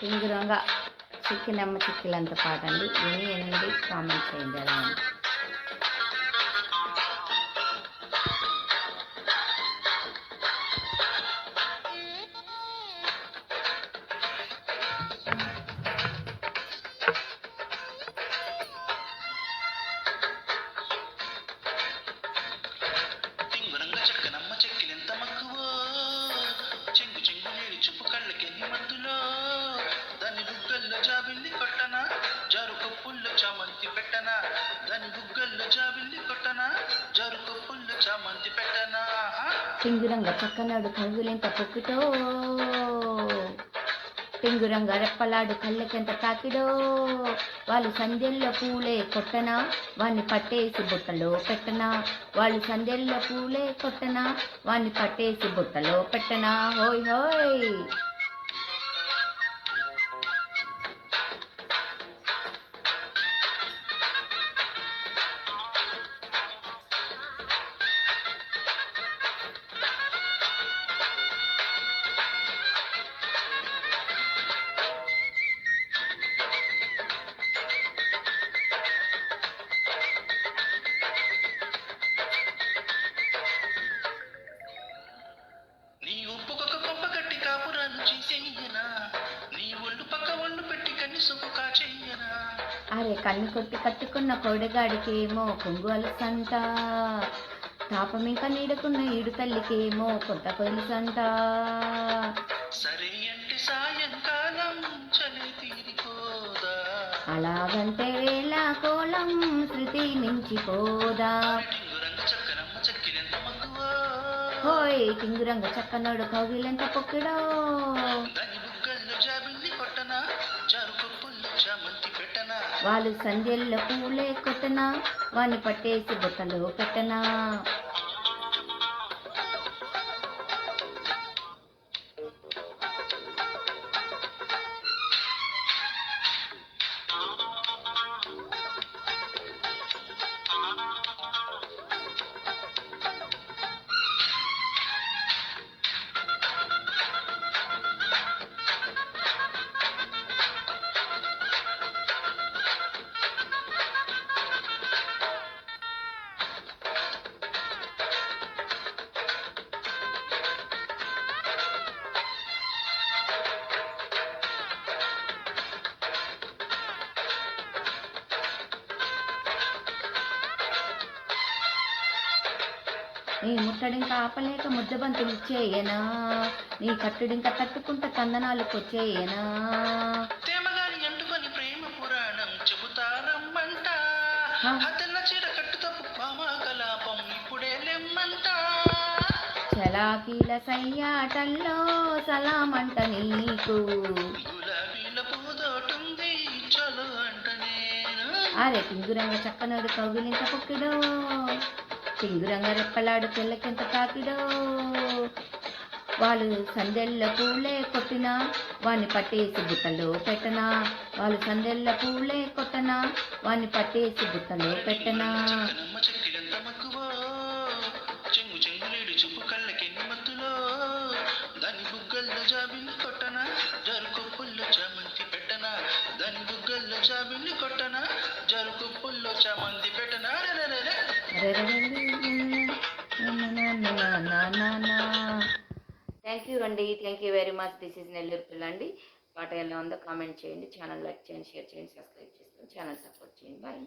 సింగురంగా చిక్కినమ్మ చిక్కిలంత పాట అండి విని ఎనిమిది కామెంట్ చేయండి. టింగురంగ చక్కనాడు కరుగులెంత పొక్కుటో టింగురంగ రెప్పలాడు కళ్ళకెంత తాకిడో వాళ్ళు సంధ్యల్లో పూలే కొట్టనా? వాణ్ణి పట్టేసి బుట్టలో పెట్టనా? వాళ్ళు సంధ్యల్లో పూలే కొట్టనా? వాణ్ణి పట్టేసి బుట్టలో పెట్టనా? హోయ్ హోయ్! అరే కన్ను కొట్టి కట్టుకున్న కొడగాడికేమో కొంగు అలసంట. తాపం ఇంకా నీడుకున్న ఈడు తల్లికేమో కొత్త కొలుసంట అలాగంటే వేళ కోలం శృతి మించిపోదా? హోయ్ టింగురంగ చక్కనోడు కౌగిలెంత పొక్కిడో? దాని బుగ్గల్లో జాబిల్లి కొట్టనా? జారు కప్పుల్లో చామంతి పెట్టనా వాళ్ళు సంధ్యల్లో పూలే కొట్టనా? వాణ్ణి పట్టేసి బుట్టలో పెట్టనా? నీ ముట్టడింక ఆపలేక ముద్దబంతులు చేయనా నీ కట్టుడింక తట్టుకుంట కందనాలు కొచ్చేయనా తేమగాని అంటుకొని ప్రేమ పురాణం చెబుతారమ్మంట. హ. అతన్న చీర కట్టుతప్పు పామా కలాపం ఇప్పుడే లెమ్మంట. చలాకీల సయ్యాటల్లో సలామంట నీకు. అరే టింగురంగ చక్కనోడు కౌగిలింత పొక్కిడో టింగురంగ రెప్పలాడు పిల్లకింత తాకిడో వాళ్ళు సందెల్ల పూలే కొట్టినా వాణ్ణి పట్టేసి బుట్టలో పెట్టనా? వాళ్ళు సందెల్ల పూలే కొట్టనా వాణ్ణి పట్టేసి బుట్టలో పెట్టనా? కనమ్మ చెక్కిలంత మక్కువో చెంగు చెంగులేడు చూపు కళ్ళకెన్ని మత్తులో? దాని బుగ్గల్లో జాబిల్లి కొట్టనా? జరుకు పుల్లో చామంతి పెట్టనా? దాని బుగ్గల్లో థ్యాంక్ యూ అండి thank you very much this is Nellore పిల్ల అండి పాట ఎలా ఉందో కామెంట్ చేయండి. ఛానల్ లైక్ చేయండి షేర్ చేయండి సబ్స్క్రైబ్ చేసుకోండి ఛానల్ సపోర్ట్ చేయండి. బాయ్